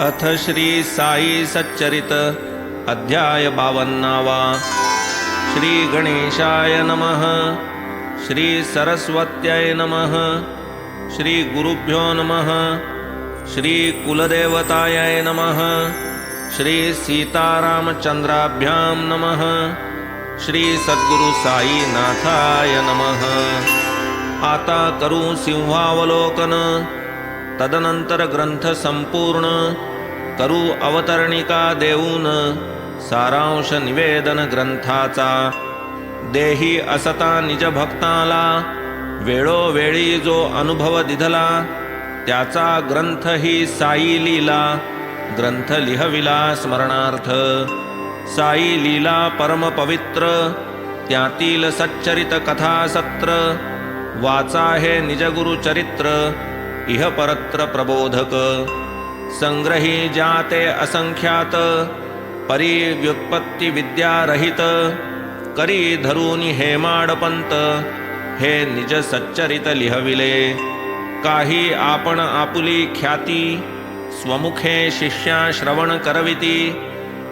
अथ श्री साई सच्चरित अध्याय बावन्नावा। श्रीगणेशाय नमः। श्रीसरस्वत्याय नमः। श्रीगुरुभ्यो नमः। श्रीकुलदेवताय नमः। श्रीसीतारामचन्द्राभ्यां नमः। श्रीसद्गुरुसाईनाथाय नमः। आता करु सिंहावलोकन। तदनंतर ग्रंथ संपूर्ण. करू अवतरणिका देऊन. सारांश निवेदन ग्रंथाचा. देही असता निज भक्ताला. वेळोवेळी जो अनुभव दिधला त्याचा ग्रंथ ही साई लीला. ग्रंथ लिहविला स्मरणार्थ. साई लीला परम पवित्र. त्यातील सच्चरित कथा सत्र. वाचा हे निजगुरु चरित्र. इह परत्र प्रबोधक। संग्रही जाते असंख्यात। परी व्युत्पत्ती विद्यारहित करी धरूनी हेमाडपंत हे निज सच्चरित लिहविले। काही आपण आपुली ख्याती। स्वमुखे शिष्या श्रवण करविती।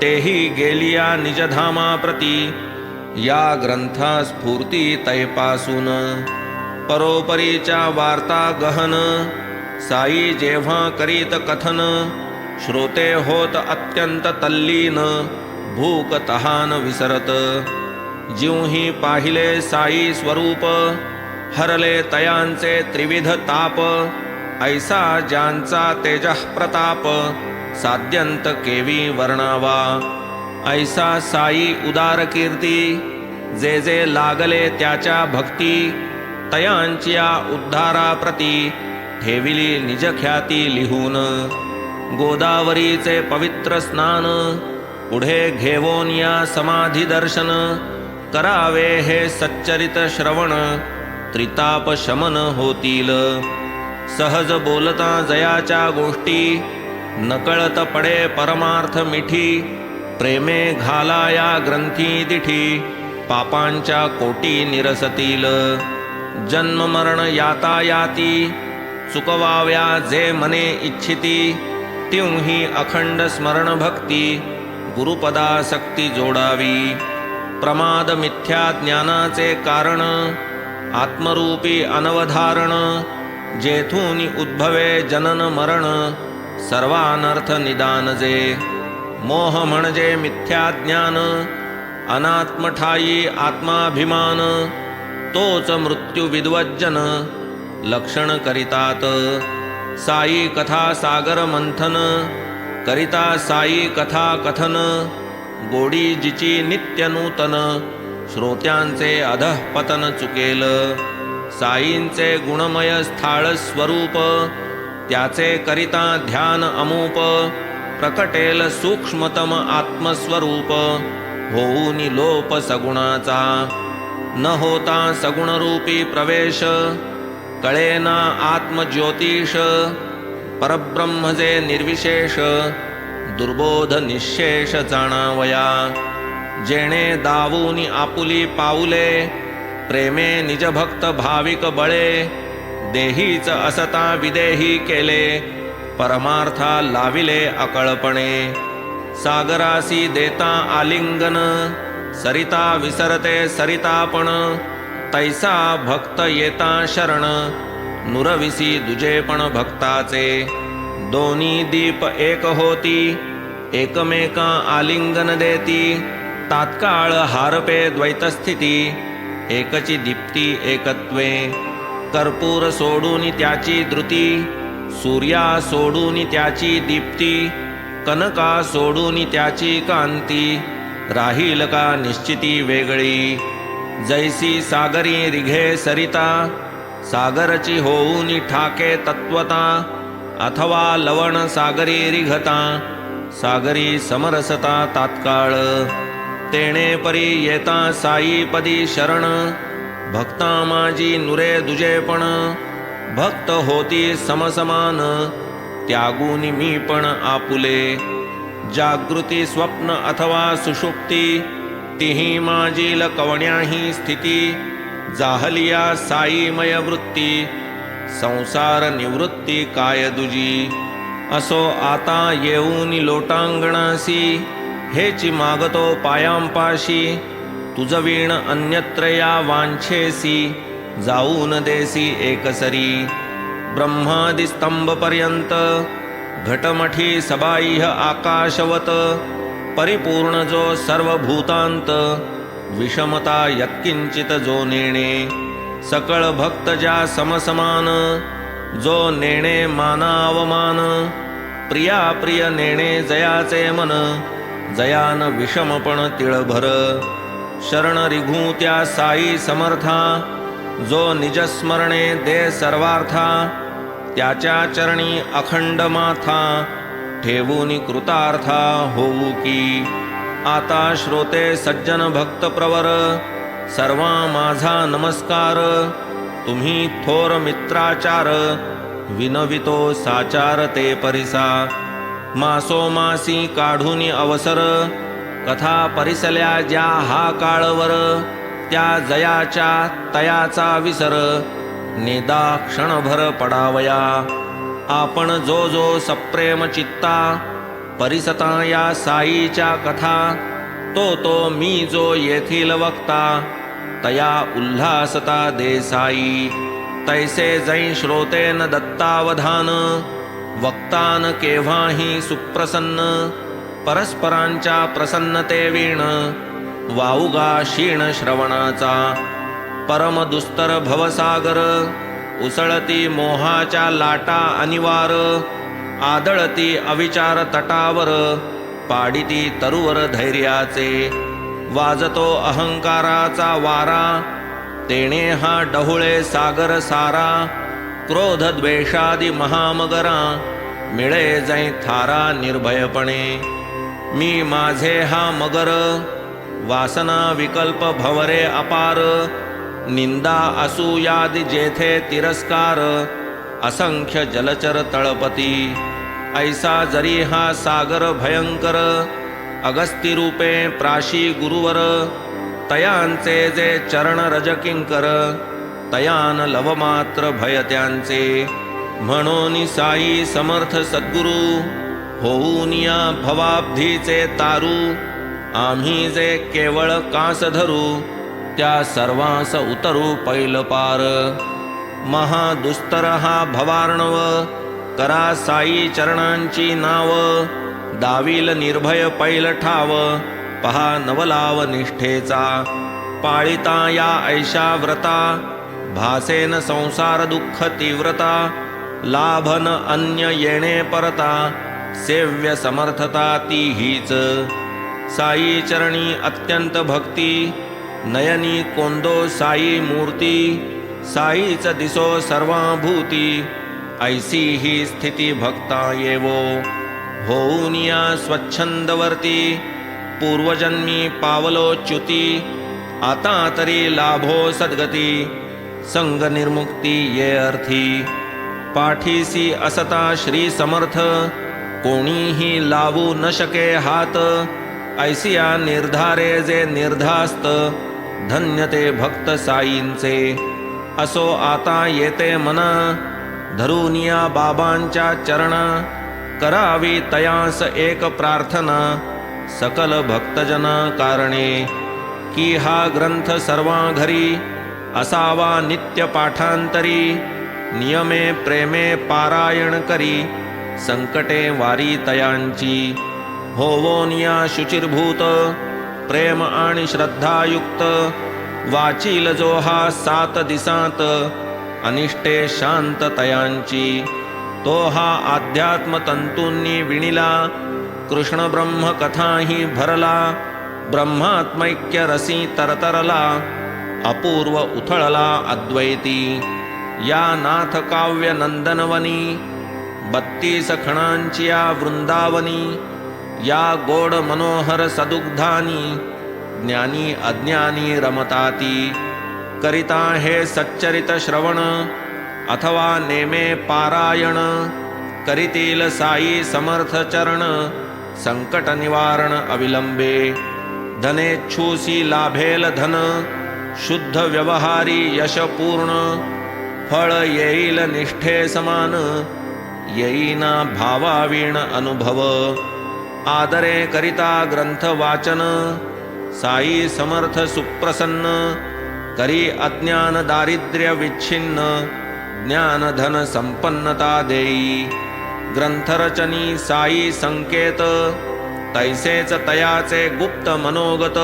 तेही गेलिया निजधामा प्रती या ग्रंथा स्फूर्ती तैपासून परोपरीच्या वार्ता गहन साई जेव्हा करीत कथन श्रोते होत अत्यंत तल्लीन भूक तहान विसरत. जीवही पाहिले साई स्वरूप हरले तयांचे त्रिविध ताप ऐसा ज्यांचा तेजः प्रताप साध्यंत केवी वर्णावा. ऐसा साई उदार कीर्ती जे जे लागले त्याच्या भक्ती तयांच्या उद्धाराप्रती ठेविली निजख्याती लिहून. गोदावरीचे पवित्र स्नान पुढे घेवोन या समाधी दर्शन करावे हे सच्चरित श्रवण त्रिताप शमन होतील. सहज बोलता जयाच्या गोष्टी नकळत पडे परमार्थ मिठी. प्रेमे घाला या ग्रंथी दिठी पापांच्या कोटी निरसतील. जन्म मरण यातायाती चुकवाव्या जे मने इच्छिती तिंही अखंड स्मरण भक्ती गुरुपदासक्ती जोडावी. प्रमाद मिथ्या ज्ञानाचे कारण आत्मरूपी अनवधारण जेथून उद्भवे जनन मरण सर्वानर्थ निदान जे. मोह म्हणजे मिथ्या ज्ञान अनात्मठायी आत्माभिमान तोच मृत्यू विद्वज्जन। लक्षण करितात। साई कथा सागर मंथन। करिता साई कथा कथन। गोडी जिची नित्य नूतन। श्रोत्यांचे अधःपतन चुकेल। साईंचे गुणमय स्थाळ स्वरूप। त्याचे करिता ध्यान अमूप। प्रकटेल सूक्ष्मतम आत्मस्वरूप। होऊनी लोप सगुणाचा। न होता सगुणरूपी प्रवेश। कळेना आत्मज्योतिष परब्रह्मजे निर्विशेष दुर्बोध निशेष जाणावया। जेणे दावूनी आपुली पाऊले प्रेमे निजभक्त भाविक बळे। देहीच असता विदेही केले परमार्था लाविले अकळपणे। सागरासी देता आलिंगन सरिता विसरते सरितापण तैसा भक्त येता शरण नुरविसी दुजेपण भक्ताचे. दोन्ही दीप एक होती एकमेका आलिंगन देती. तात्काळ हारपे द्वैतस्थिती एकची दीप्ती एकत्वे. कर्पूर सोडून त्याची धृती सूर्या सोडून त्याची दीप्ती कनका सोडून त्याची कांती. राहील का निश्चिती वेगळी? जैसी सागरी रिघे सरिता सागरची होऊन ठाके तत्वता अथवा लवण सागरी रिघता सागरी समरसता तात्काळ. तेणे परी येता साईपदी शरण भक्ता माझी नुरे दुजेपण. भक्त होती समसमान त्यागून मी पण आपुले. जागृती स्वप्न अथवा सुषुप्ती तिही माजील कवण्याही स्थिती जाहलिया साईमय वृत्ती संसार निवृत्ती काय दुजी? असो आता येऊन लोटांगणासी हेची मागतो पायांपाशी तुझवीण अन्यत्र या वांछेसी जाऊन देसी एकसरी ब्रह्मादिस्तंभपर्यंत घटमठी सबाह्य आकाशवत परिपूर्ण जो सर्वभूतांत विषमता यत्किंचित जो नेणे सकळ भक्त ज्या समसमान जो नेणे मानावमान प्रिया प्रिय नेणे जयाचे मन जयान विषमपण तिळभर शरण रिघू त्या साई समर्था जो निजस्मरणे दे सर्वार्था त्याच्या चरणी अखंड माथा ठेवून कृतार्था होऊ की. आता श्रोते सज्जन भक्त प्रवर सर्वा माझा नमस्कार. तुम्ही थोर मित्राचार विनवितो साचार ते परिसा. मासो मासी काढून अवसर कथा परिसल्या ज्या हा काळवर त्या जयाच्या तयाचा विसर. नेदा क्षणभर पडावया. आपण जो जो सप्रेम चित्ता परिसता या साईच्या कथा तो तो मी जो येथील वक्ता तया उल्हासता देसाई. तैसे जै श्रोतेन दत्तावधान वक्तान केव्हाही सुप्रसन्न परस्परांच्या प्रसन्नते वीण वाऊगा क्षीण श्रवणाचा. परम दुस्तर भवसागर उसळती मोहाच्या लाटा अनिवार आदळती अविचार तटावर पाडिती तरुवर धैर्याचे वाजतो अहंकाराचा वारा तेणे हा डहुळे सागर सारा क्रोध द्वेषादी महामगरा मिळे जै थारा निर्भयपणे मी माझे हा मगर वासना विकल्प भवरे अपार निंदा असूयादि जेथे तिरस्कार असंख्य जलचर तळपती. ऐसा जरी हा सागर भयंकर अगस्ती रूपे प्राशी गुरुवर तयांचे जे चरण रजकिंकर तयान लवमात्र भय त्यांचे. म्हणून साई समर्थ सद्गुरु होऊन या भवाब्धीचे तारू आम्ही जे केवळ कास धरू त्या सर्वांस उतरू पैल पार. महादुस्तर हा भवार्णव करा साई चरणांची नाव. दाविल निर्भय पैल ठाव पहा नवलाव निष्ठेचा. पाळिता या ऐशा व्रता भासेन संसार दुःख तीव्रता. लाभन अन्य येणे परता सेव्य समर्थता ती हीच साई चरणी अत्यंत भक्ती नयनी कोंदो साई मूर्ती साईच दिसो सर्वाभूती ऐसी ही स्थिती भक्ता येवो. होऊनिया स्वच्छंदवर्ती पूर्वजन्मी पावलो च्युती आता तरी लाभो सद्गती संग निर्मुक्ती ये अर्थी. पाठीसी असता श्री समर्थ कोणीही लावू न शके हात ऐसिया निर्धारे जे निर्धास्त धन्यते भक्त साईंचे. असो आता येते मन धरुनिया बाबांच्या चरण करावी तयास एक प्रार्थना सकल भक्तजन कारणे. की हा ग्रंथ सर्वा घरी असावा नित्य पाठांतरी नियमे प्रेमे पारायण करी संकटे वारी तयांची. होवोनिया शुचिर्भूत प्रेम आणि श्रद्धायुक्त वाचील जो हा सात दिसांत अनिष्टे शांत तयांची तो हा अध्यात्म तंतूंनी विणिला कृष्ण ब्रह्म कथाही भरला ब्रह्मात्मैक्य रसी तरतरला अपूर्व उथळला अद्वैती. या नाथ काव्य नंदनवनी बत्तीस खणांची या वृंदावनी या गोड मनोहर सदुग्धानी ज्ञानी अज्ञानी रमताती करिता हे सच्चरित श्रवण अथवा नेमे पारायण करितील साई समर्थ चरण संकट निवारण अविलंबे धनेच्छूसी लाभेल धन शुद्ध व्यवहारी यशपूर्ण फळ येईल निष्ठे समान येईना भावावीण अनुभव. आदरे करिता ग्रंथ वाचन साई समर्थ सुप्रसन्न करी अज्ञान दारिद्र्य विच्छिन्न ज्ञान संपन्नता देई। ग्रंथरचनी साई संकेत तैसेच तयाचे गुप्त मनोगत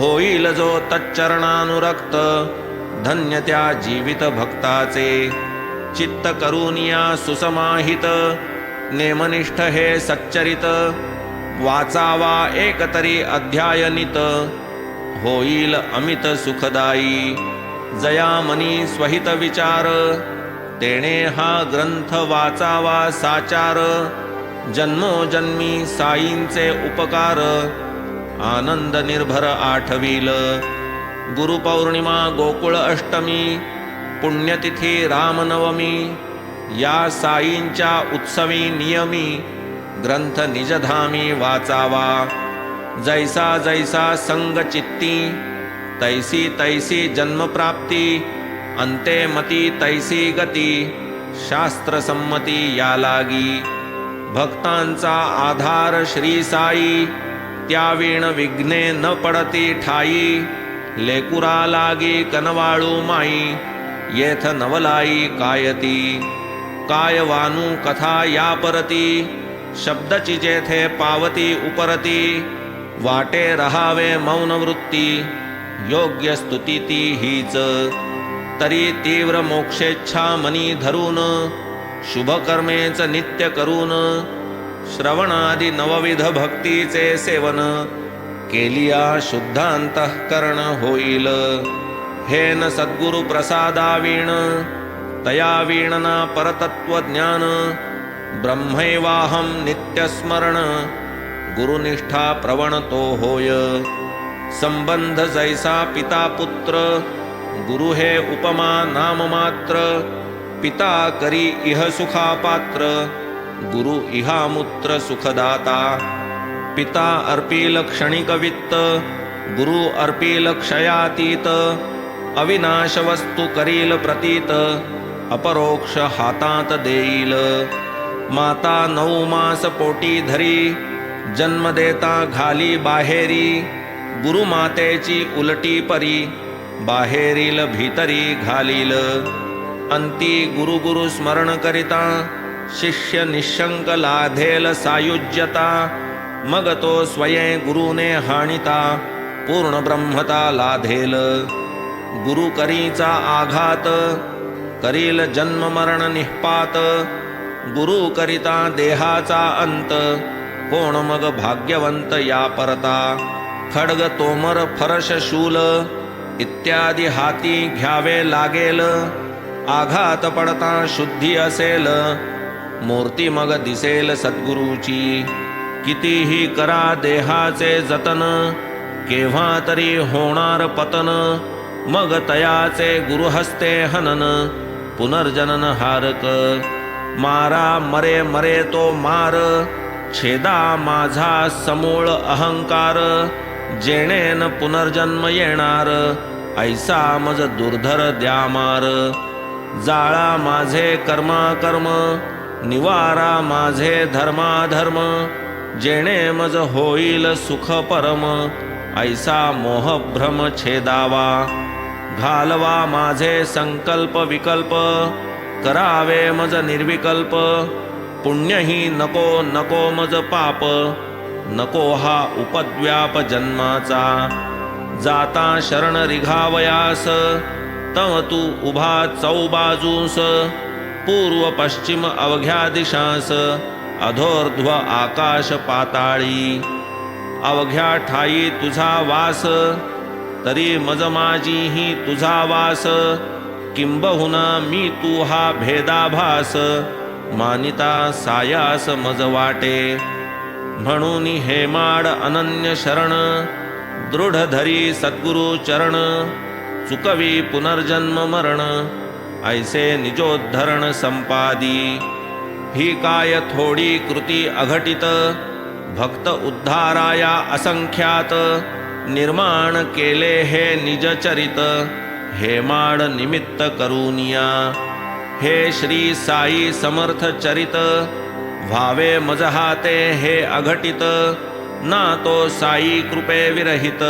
होईल जो तच्चरणानुरक्त धन्य त्या जीवित भक्ताचे। चित्त करुनिया सुसमाहित नेमनिष्ठ हे सच्चरित वाचावा एकतरी अध्यायनित. होईल अमित सुखदायी. जयामनी स्वहित विचार. तेणे हा ग्रंथ वाचावा साचार. जन्मोजन्मी साईंचे उपकार. आनंद निर्भर आठवील. गुरुपौर्णिमा गोकुळ अष्टमी. पुण्यतिथी रामनवमी. या साईंच्या उत्सवी नियमी. ग्रंथ निजधामी वाचावा. जैसा जैसा संग चित्ती तैसी तैसी जन्मप्राप्ती अंते मती तैसी गती शास्त्रसंमती या लागी. भक्तांचा आधार श्री साई त्यावीण विघ्ने न पडती ठाई लेकुरा लागी कनवाळू माई येथ नवलाई कायती. कायवानू कथा या परती शब्दची जेथे पावती उपरती वाटे रहावे मौनवृत्ती योग्य स्तुती ती हीच। तरी तीव्र मोक्षेच्छा मनी धरून शुभकर्मेच नित्य करून श्रवणादी नवविध भक्तीचे सेवन केलिया शुद्धांतःकरण होईल। हे न सद्गुरु प्रसादावीण तया वीणना परतत्व ब्रह्मैवाहं ब्रह्मैवाहम नित्यस्मरण गुरुनिष्ठा प्रवणतो होय। संबंध जैसा पिता पुत्र गुरु हे उपमा नाम मात्र। पिता करी इह सुखा पात्र गुरु इहामुत्र सुखदाता। पिता अर्पील क्षणिक वित्त गुरु अर्पील क्षयातीत। अविनाश करील प्रतीत अपरोक्ष हातात देईल। माता नऊ मास पोटी धरी जन्म देता घाली बाहेरी गुरुमातेची उलटी परी बाहेरील भीतरी घालील. अंती गुरु गुरु स्मरण करिता शिष्य निशंक लाधेल सायुज्यता मग तो स्वयं गुरुने हाणिता पूर्ण ब्रह्मता लाधेल. गुरु करीचा आघात करील जन्म मरण निःपात गुरु करिता देहाचा अंत. कोण मग भाग्यवंत या परता? खडग तोमर फरश शूल. इत्यादी हाती घ्यावे लागेल. आघात पडता शुद्धी असेल. मूर्ती मग दिसेल सद्गुरूची. कितीही करा देहाचे जतन. केव्हा तरी होणार पतन. मग तयाचे गुरुहस्ते हनन. पुनर्जनन हारक. मारा मरे मरे तो मार. छेदा माझा समूळ अहंकार. जेणेन पुनर्जन्म येणार. ऐसा मज दुर्धर द्या मार जाळा माझे कर्मा कर्म निवारा माझे धर्माधर्म. जेणे मज होईल सुख परम ऐसा मोहभ्रम छेदावा. घालवा माझे संकल्प विकल्प. करावे मज निर्विकल्प. पुण्यही नको नको मज पाप. नको हा उपद्व्याप जन्माचा. जाता शरण रिघावयास. तव तू उभा चौबाजूस. पूर्व पश्चिम अवघ्या दिशास. अधोर्ध्व आकाश पाताळी. अवघ्या ठाई तुझा वास. तरी मज माझीही तुझा वास. किंबहुना मी तू हा भेदाभास मानिता सायास मज वाटे म्हणून हेमाड अनन्य शरण दृढ धरी सद्गुरु चरण चुकवी पुनर्जन्म मरण ऐसे निजोद्धरण संपादी. ही काय थोडी कृती अघटित भक्त उद्धाराया असंख्यात निर्माण केले हे निजचरित. हे माड निमित्त करुनिया. हे श्री साई समर्थ चरित. व्हावे मजहाते हे अघटित. ना तो साई कृपे विरहित.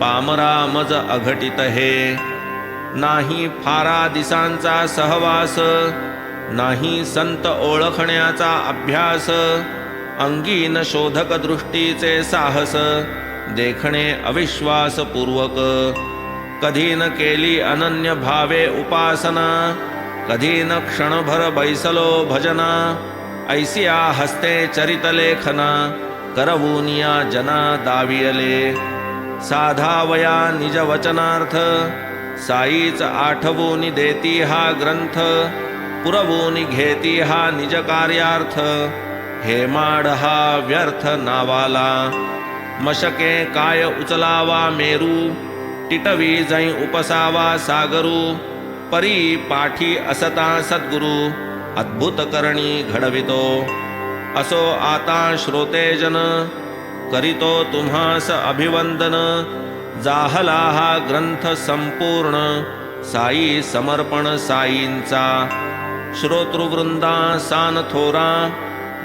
पामरा मज अघटित हे. नाही फारा दिसांचा सहवास. नाही संत ओळखण्याचा अभ्यास. अंगीन शोधक दृष्टीचे साहस. देखणे अविश्वासपूर्वक. कधी न केली अनन्य भावे उपासना कधी न क्षणभर बैसलो भजना ऐसिया हस्ते चरितलेखना करवूनिया जना दावियले। साधावया निज वचनार्थ साईच आठवूनी देती हा ग्रंथ पुरवूनी घेती हा निज कार्यार्थ हे माड हा व्यर्थ नावाला। मशके काय उचलावा मेरू टिटवी जै उपसावा सागरू परी पाठी असता सद्गुरु अद्भुत करणी घडवितो. असो आता श्रोतेजन करितो तुम्हास अभिवंदन जाहला हा ग्रंथ संपूर्ण साई समर्पण साईंचा. श्रोतृवृंदा सान थोरा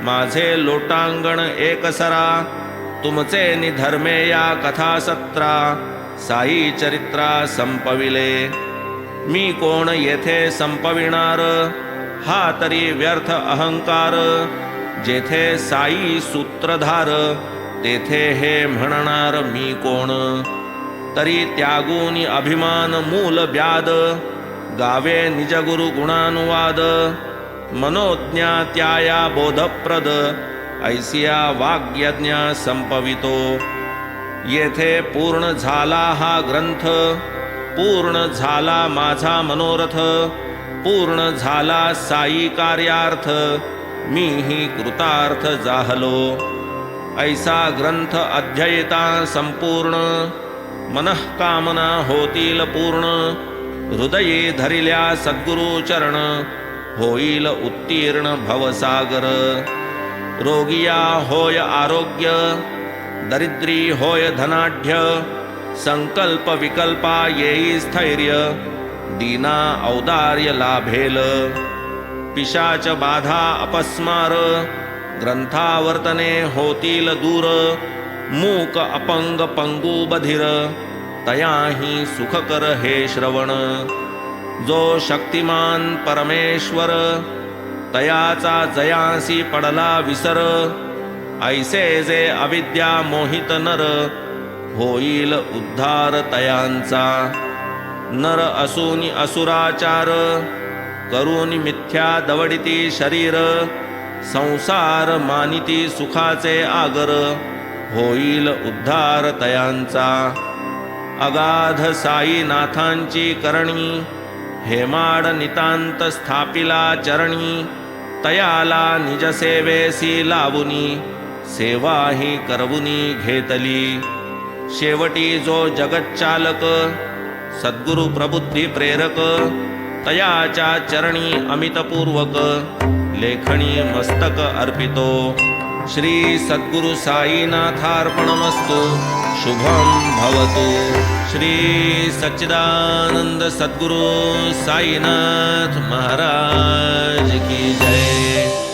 माझे लोटांगण एकसरा तुमचे निधर्मे या कथासत्रा साई चरित्रा संपविले. मी कोण येथे संपविणार? हा तरी व्यर्थ अहंकार. जेथे साई सूत्रधार तेथे हे म्हणणार मी कोण? तरी त्यागून अभिमान मूल व्याद गावे निजगुरु गुणानुवाद. मनोज्ञा त्याया बोधप्रद. ऐसिया वाग्यज्ञा संपवितो. येथे पूर्ण झाला हा ग्रंथ पूर्ण झाला माझा मनोरथ पूर्ण झाला साई कार्यार्थ मीही कृतार्थ जाहलो. ऐसा ग्रंथ अध्ययता संपूर्ण मनःकामना होतील पूर्ण हृदये धरिल्या सद्गुरुचरण होईल उत्तीर्ण भवसागर. रोगिया होय आरोग्य दरिद्री होय धनाढ्य संकल्प विकल्पा येई स्थैर्य दीना औदार्य लाभेल. पिशाच बाधा अपस्मार ग्रंथावर्तने होतील दूर मूक अपंग पंगू बधिर तयाही सुखकर हे श्रवण. जो शक्तिमान परमेश्वर तयाचा जयासी पडला विसर ऐसे जे अविद्या मोहित नर होईल उद्धार तयांचा. नर असून असुराचार करून मिथ्या दवडिती शरीर संसार मानिती सुखाचे आगर होईल उद्धार तयांचा. अगाध साईनाथांची करणी हेमाड नितांत स्थापिला चरणी तयाला निजसेवेसी लावुनी. सेवा ही करवुनी घेतली. शेवटी जो जगच्चालक सद्गुरु प्रबुद्धी प्रेरक तयाच्या चरणी अमितपूर्वक लेखणी मस्तक अर्पितो. श्री सद्गुरु साईनाथार्पणमस्तु. शुभम भवतु. श्री सच्चिदानंद सद्गुरु साईनाथ महाराज की जय.